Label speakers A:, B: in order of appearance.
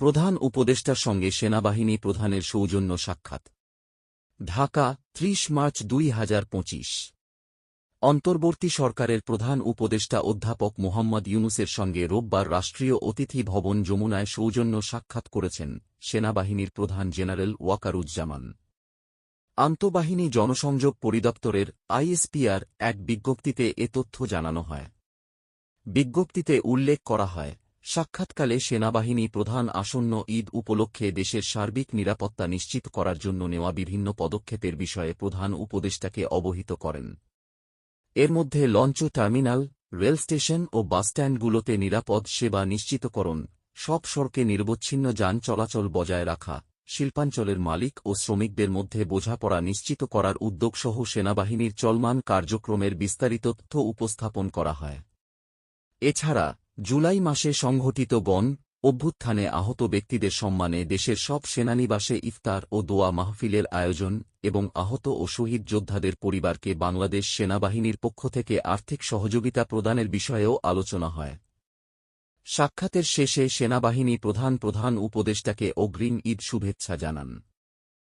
A: প্রধান উপদেষ্টার সঙ্গে সেনাবাহিনী প্রধানের সৌজন্য সাক্ষাৎ। ঢাকা, ত্রিশ মার্চ দুই হাজার পঁচিশ। অন্তর্বর্তী সরকারের প্রধান উপদেষ্টা অধ্যাপক মোহাম্মদ ইউনুসের সঙ্গে রোববার রাষ্ট্রীয় অতিথি ভবন যমুনায় সৌজন্য সাক্ষাৎ করেছেন সেনাবাহিনীর প্রধান জেনারেল ওয়াকারুজ্জামান। আন্তঃবাহিনী জনসংযোগ পরিদপ্তরের আইএসপিআর এক বিজ্ঞপ্তিতে এ তথ্য জানানো হয়। বিজ্ঞপ্তিতে উল্লেখ করা হয় সাক্ষাৎকালে সেনাবাহিনী প্রধান আসন্ন ঈদ উপলক্ষে দেশের সার্বিক নিরাপত্তা নিশ্চিত করার জন্য নেওয়া বিভিন্ন পদক্ষেপের বিষয়ে প্রধান উপদেষ্টাকে অবহিত করেন। এর মধ্যে লঞ্চ টার্মিনাল, রেল স্টেশন ও বাসস্ট্যান্ডগুলোতে নিরাপদ সেবা নিশ্চিতকরণ, সব সড়কে নির্বচ্ছিন্ন যান চলাচল বজায় রাখা, শিল্পাঞ্চলের মালিক ও শ্রমিকদের মধ্যে বোঝাপড়া নিশ্চিত করার উদ্যোগসহ সেনাবাহিনীর চলমান কার্যক্রমের বিস্তারিত তথ্য উপস্থাপন করা হয়। এছাড়া জুলাই মাসে সংঘটিত গণ অভ্যুত্থানে আহত ব্যক্তিদের সম্মানে দেশের সব সেনানিবাসে ইফতার ও দোয়া মাহফিলের আয়োজন এবং আহত ও শহীদ যোদ্ধাদের পরিবারকে বাংলাদেশ সেনাবাহিনীর পক্ষ থেকে আর্থিক সহযোগিতা প্রদানের বিষয়েও আলোচনা হয়। সাক্ষাতের শেষে সেনাবাহিনী প্রধান প্রধান উপদেষ্টাকে অগ্রিম ঈদ শুভেচ্ছা জানান।